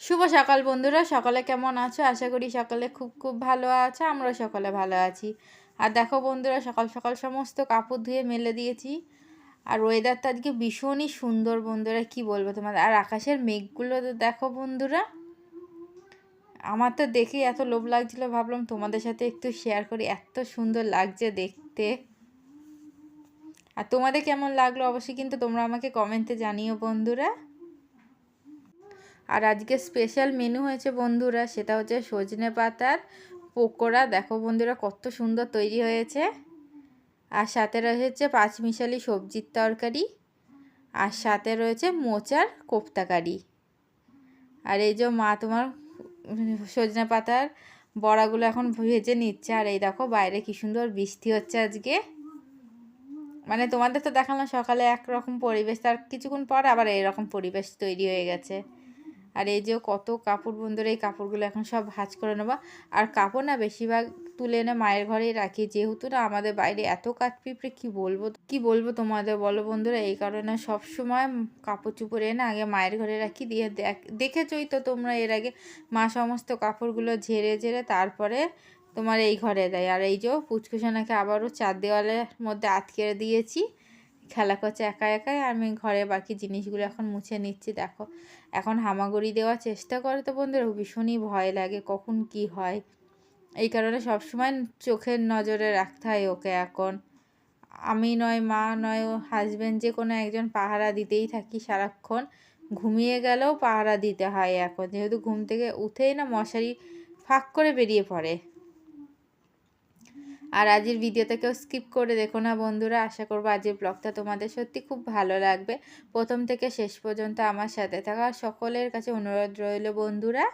শুভ সকাল বন্ধুরা, সকালে কেমন আছো? আশা করি সকালে খুব খুব ভালো আছো আমরা সকালে ভালো আছি। আর দেখো বন্ধুরা, সকাল সকাল সমস্ত কাপড় ধুয়ে মেলে দিয়েছি। আর ওয়েদারটা আজকে ভীষণই সুন্দর বন্ধুরা, কি বলব তোমাদের? আর আকাশের মেঘগুলো তো দেখো বন্ধুরা, আমার তো দেখে এত লোভ লাগছিল, ভাবলাম তোমাদের সাথে একটু শেয়ার করি, এত সুন্দর লাগছে দেখতে। আর তোমাদের কেমন লাগল? অবশ্যই কিন্তু তোমরা আমাকে কমেন্টে জানিও বন্ধুরা। আর আজকে স্পেশাল মেনু হয়েছে বন্ধুরা, সেটা হচ্ছে সজনে পাতার পকোড়া। দেখো বন্ধুরা, কত সুন্দর তৈরি হয়েছে। আর সাথে রয়েছে পাঁচমিশালি সবজির তরকারি। আর সাথে রয়েছে মোচার কোপ্তাকারি। আর এই যে মা তোমার সজনে পাতার বড়াগুলো এখন ভেজে নিচ্ছে। আর এই দেখো বাইরে কি সুন্দর বৃষ্টি হচ্ছে আজকে। মানে তোমাদের তো দেখালাম সকালে একরকম পরিবেশ, তার কিছুক্ষণ পর আবার এরকম পরিবেশ তৈরি হয়ে গেছে। আর এই যে কত কাপড় বন্ধুরা, এই কাপড়গুলো এখন সব ভাজ করে নেব। আর কাপড় না বেশিরভাগ তুলে এনে মায়ের ঘরেই রাখি। যেহেতু না আমাদের বাইরে এত কাঠ পিঁপড়ে, কী বলব, কি বলব তোমাদের বলো বন্ধুরা? এই কারণে সব সময় কাপড় চুপড় এনে আগে মায়ের ঘরে রাখি। দিয়ে দেখেছই তো তোমরা এর আগে মা সমস্ত কাপড়গুলো ঝেড়ে ঝেড়ে তারপরে তোমার এই ঘরে দেয়। আর এই যে পুচকুসানাকে আবারও চার দেওয়ালের মধ্যে আটকে দিয়েছি। খেলা করছে একা একাই, আমি ঘরে বাকি জিনিসগুলো এখন মুছে নিচ্ছি, দেখো। এখন হামাগুড়ি দেওয়ার চেষ্টা করে তো বন্ধুরা, ভীষণই ভয় লাগে কখন কি হয়। এই কারণে সবসময় চোখের নজরে রাখতে হয় ওকে এখন। আমি নয়, মা নয় ও হাজব্যান্ড যে কোনো একজন পাহারা দিতেই থাকি সারাক্ষণ। ঘুমিয়ে গেলেও পাহারা দিতে হয় এখন, যেহেতু ঘুম থেকে উঠেই না মশারি ফাঁক করে বেরিয়ে পড়ে। আর আজকের ভিডিওটা কেউ স্কিপ করে দেখো না বন্ধুরা। আশা করব আজকের ব্লগটা তোমাদের সত্যি খুব ভালো লাগবে। প্রথম থেকে শেষ পর্যন্ত আমার সাথে থাকা সকলের কাছে অনুরোধ রইল বন্ধুরা।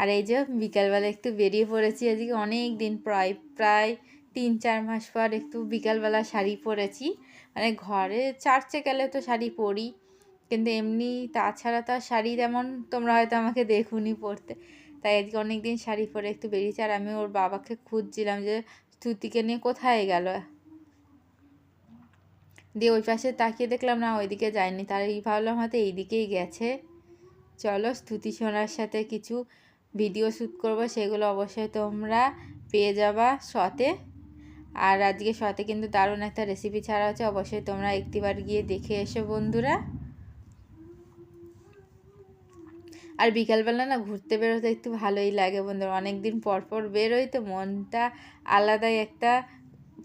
আর এই যে বিকালবেলা একটু বেরিয়ে পড়েছি আজকে। অনেক দিন প্রায় প্রায় তিন, চার মাস পর একটু বিকালবেলা শাড়ি পরেছি। মানে ঘরে চার্চে গেলে তো শাড়ি পরি, কিন্তু এমনি তাছাড়া তো শাড়ি তেমন তোমরা হয়তো আমাকে দেখুনি পরতে। তাই আজকে অনেক দিন শাড়ি পরে একটু বেরিয়েছে আর আমি ওর বাবাকে খুঁজছিলাম যে স্তুতিকে নিয়ে কোথায় গেল। দিয়ে ওই পাশে তাকিয়ে দেখলাম, না, ওইদিকে যায়নি। তার এই ভাবলাম হয়তো এইদিকেই গেছে। চলো স্তুতি সোনার সাথে কিছু ভিডিও শ্যুট করব, সেগুলো অবশ্যই তোমরা পেয়ে যাবা শতে। আর আজকে শতে কিন্তু দারুণ একটা রেসিপি ছাড়া হচ্ছে, অবশ্যই তোমরা একটিবার গিয়ে দেখে এসো বন্ধুরা। আর বিকালবেলা না ঘুরতে বেরোতে একটু ভালোই লাগে বন্ধুরা। অনেক দিন পর পর বেরোই তো মনটা আলাদাই একটা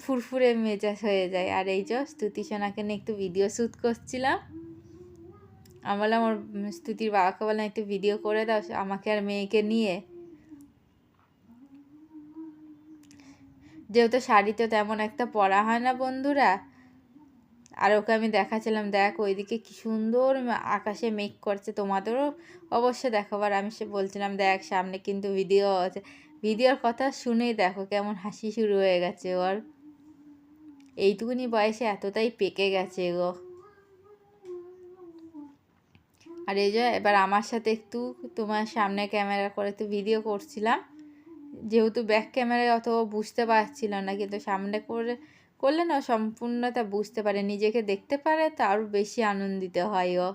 ফুরফুরে মেজাজ হয়ে যায়। আর এই যে স্তুতি সোনাকে নিয়ে একটু ভিডিও শ্যুট করছিলাম। আমি বললাম, ওর স্তুতির বাবাকে বললাম, একটু ভিডিও করে দাও, আমাকে আর মেয়েকে নিয়ে। যেহেতু শাড়িতে তেমন একটা পরা হয় না বন্ধুরা আর ওকে আমি দেখাচ্ছিলাম, দেখ ওইদিকে কি সুন্দর আকাশে মেঘ করছে, তোমাদেরও অবশ্যই দেখাবার আমি সে বলছিলাম, দেখ, সামনে কিন্তু ভিডিও আছে। ভিডিওর কথা শুনেই দেখো কেমন হাসি শুরু হয়ে গেছে ওর। এইটুকুনি বয়সে এতটাই পেকে গেছে গো। আর এই যে এবার আমার সাথে একটু তোমার সামনে ক্যামেরা করে একটু ভিডিও করছিলাম। যেহেতু ব্যাক ক্যামেরায় অত বুঝতে পারছিল না, কিন্তু সামনে করে করলে না সম্পূর্ণতা বুঝতে পারে, নিজেকে দেখতে পারে তা আরও বেশি আনন্দিত হয় ও।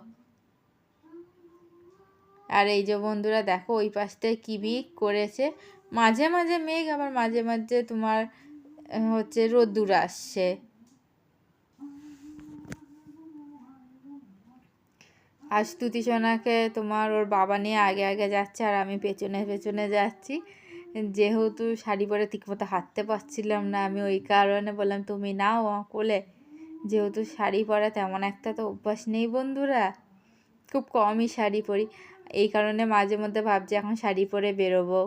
আর এই যে বন্ধুরা, দেখো ওই পাশটায় কী বিক করেছে। মাঝে মাঝে মেঘ, আবার মাঝে মাঝে তোমার হচ্ছে রোদ্দুর আসছে। আর স্তুতি সোনাকে তোমার ওর বাবা নিয়ে আগে আগে যাচ্ছে, আর আমি পেছনে পেছনে যাচ্ছি। যেহেতু শাড়ি পরে ঠিকমতো হাঁটতে পারছিলাম না, আমি ওই কারণে বললাম, তুমি নাও কোলে। যেহেতু শাড়ি পরা তেমন একটা তো অভ্যাস নেই বন্ধুরা। খুব কমই শাড়ি পরি। এই কারণে মাঝে মধ্যে ভাবছি এখন শাড়ি পরে বেরোবো।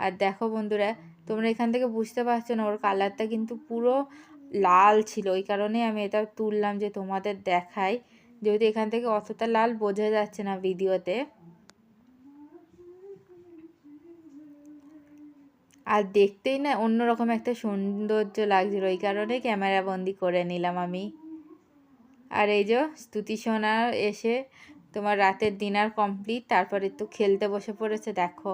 আর দেখো বন্ধুরা, তোমরা এখান থেকে বুঝতে পারছ না, ওর কালারটা কিন্তু পুরো লাল ছিল। ওই কারণে আমি এটা তুললাম যে তোমাদের দেখাই। যেহেতু এখান থেকে অতটা লাল বোঝা যাচ্ছে না ভিডিওতে। আর দেখতেই না অন্যরকম একটা সৌন্দর্য লাগছিল। ওই কারণে ক্যামেরা বন্দি করে নিলাম আমি। আর এই যে স্তুতি সোনার এসে তোমার রাতের ডিনার কমপ্লিট, তারপরে একটু খেলতে বসে পড়েছে, দেখো।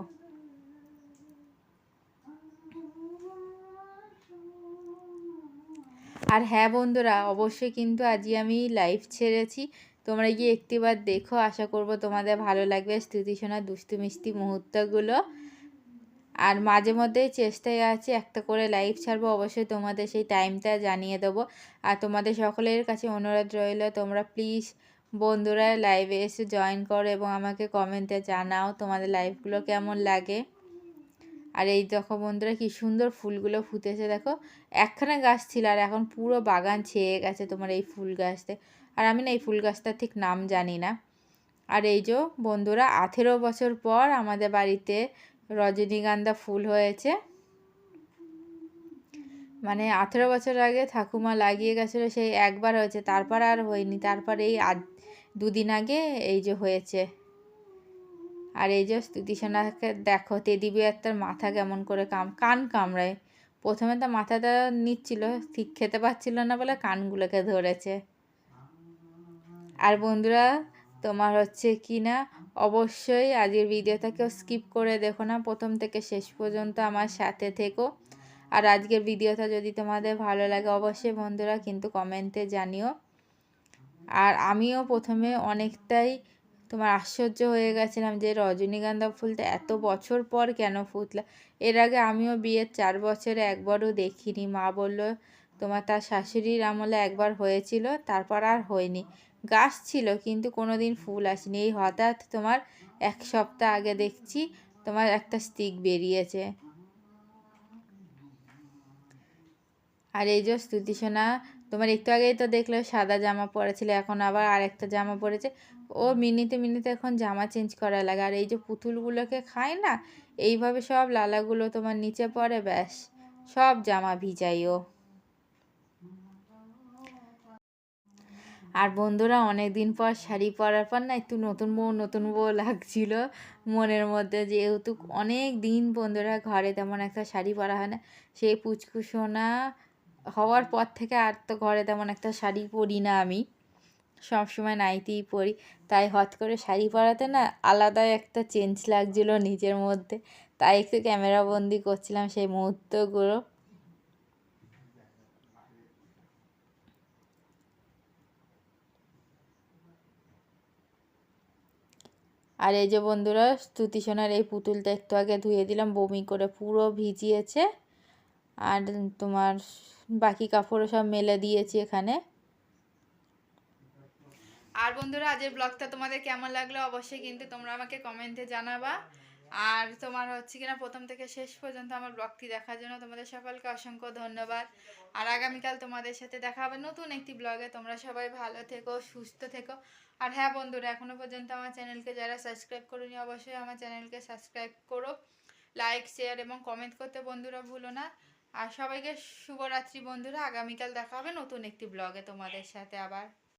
আর হ্যাঁ বন্ধুরা, অবশ্যই কিন্তু আজই আমি লাইভ ছেড়েছি। তোমরা গিয়ে একটিবার দেখো, আশা করব তোমাদের ভালো লাগবে স্তুতি শোনা দুষ্টু মিষ্টি মুহূর্তগুলো। আর মাঝে মধ্যেই চেষ্টায় আছে একটা করে লাইভ ছাড়বো। অবশ্যই তোমাদের সেই টাইমটা জানিয়ে দেবো। আর তোমাদের সকলের কাছে অনুরোধ রইল, তোমরা প্লিজ বন্ধুরা লাইভে এসে জয়েন করো এবং আমাকে কমেন্টে জানাও তোমাদের লাইভগুলো কেমন লাগে। আর এই দেখো বন্ধুরা, কি সুন্দর ফুলগুলো ফুটেছে। দেখো, একখানা গাছ ছিল আর এখন পুরো বাগান ছেয়ে গেছে তোমার এই ফুল গাছতে। আর আমি না এই ফুল গাছটার ঠিক নাম জানি না। আর এই যে বন্ধুরা, আঠেরো বছর পর আমাদের বাড়িতে রজনীগন্ধা ফুল হয়েছে। মানে আঠেরো বছর আগে ঠাকুমা লাগিয়ে গেছিল, সেই একবার হয়েছে, তারপর আর হয়নি। তারপর এই দুদিন আগে এই যে হয়েছে। আর এই যে স্তুতিসোনাকে দেখো, তেদি তার মাথা কেমন করে কাম, কান কামড়ায়। প্রথমে তো মাথাটা নিচ্ছিল, ঠিক খেতে পারছিল না বলে কানগুলোকে ধরেছে। আর বন্ধুরা তোমার হচ্ছে কি না, অবশ্যই আজকের ভিডিওটা কেউ স্কিপ করে দেখো না, প্রথম থেকে শেষ পর্যন্ত আমার সাথে থেকো। আর আজকের ভিডিওটা যদি তোমাদের ভালো লাগে, অবশ্যই বন্ধুরা কিন্তু কমেন্টে জানিও। আর আমিও প্রথমে অনেকটাই তোমার আশ্চর্য হয়ে গেছিলাম যে রজনীগন্ধা ফুলটা এত বছর পর কেন ফুটলো। এর আগে আমিও বিয়ের চার বছরে একবারও দেখিনি। মা বলল, তোমার তার শাশুড়ির আমলে একবার হয়েছিল, তারপর আর হয়নি। গাছ ছিল, কিন্তু কোনো দিন ফুল আসেনি। এই হঠাৎ তোমার এক সপ্তাহ আগে দেখছি তোমার একটা স্টিক বেরিয়েছে। আর এই যে স্তুতি সোনা, তোমার একটু আগেই তো দেখলে সাদা জামা পরেছিল, এখন আবার আরেকটা জামা পরেছে। ও মিনিটে মিনিটে এখন জামা চেঞ্জ করা লাগে। আর এই যে পুতুলগুলোকে খায় না, এইভাবে সব লালাগুলো তোমার নিচে পড়ে, ব্যাস, সব জামা ভিজাই ও। আর বন্ধুরা অনেক দিন পর শাড়ি পরার পর না একটু নতুন বউ নতুন বউ লাগছিল মনের মধ্যে। যেহেতু অনেক দিন বন্ধুরা ঘরে তেমন একটা শাড়ি পরা হয় না, সেই পুচকুসোনা হওয়ার পর থেকে আর তো ঘরে তেমন একটা শাড়ি পরি না আমি। সবসময় নাইটিই পরি। তাই হট করে শাড়ি পরাতে না আলাদাই একটা চেঞ্জ লাগছিল নিজের মধ্যে। তাই একটু ক্যামেরা বন্দি করছিলাম সেই মুহূর্তগুলো। আর এই যে বন্ধুরা স্তুতি সোনার এই পুতুলটা একটু আগে ধুয়ে দিলাম, বমি করে পুরো ভিজিয়েছে। আর তোমার বাকি কাপড়ও সব মেলে দিয়েছি এখানে। আর বন্ধুরা আজের ব্লগটা তোমাদের কেমন লাগল অবশ্যই কিন্তু তোমরা আমাকে কমেন্টে জানাবা। আর তোমার হচ্ছে কিনা প্রথম থেকে শেষ পর্যন্ত আমার ব্লগটি দেখার জন্য তোমাদের সকলকে অসংখ্য ধন্যবাদ। আর আগামীকাল তোমাদের সাথে দেখা হবে নতুন একটি ব্লগে তোমরা সবাই ভালো থেকো, সুস্থ থেকো। আর হ্যাঁ বন্ধুরা এখনও পর্যন্ত আমার চ্যানেলকে যারা সাবস্ক্রাইব করোনি, অবশ্যই আমার চ্যানেলকে সাবস্ক্রাইব করো। লাইক শেয়ার এবং কমেন্ট করতে বন্ধুরা ভুলো না। আর সবাইকে শুভরাত্রি বন্ধুরা। আগামীকাল দেখা হবে নতুন একটি ব্লগে তোমাদের সাথে আবার।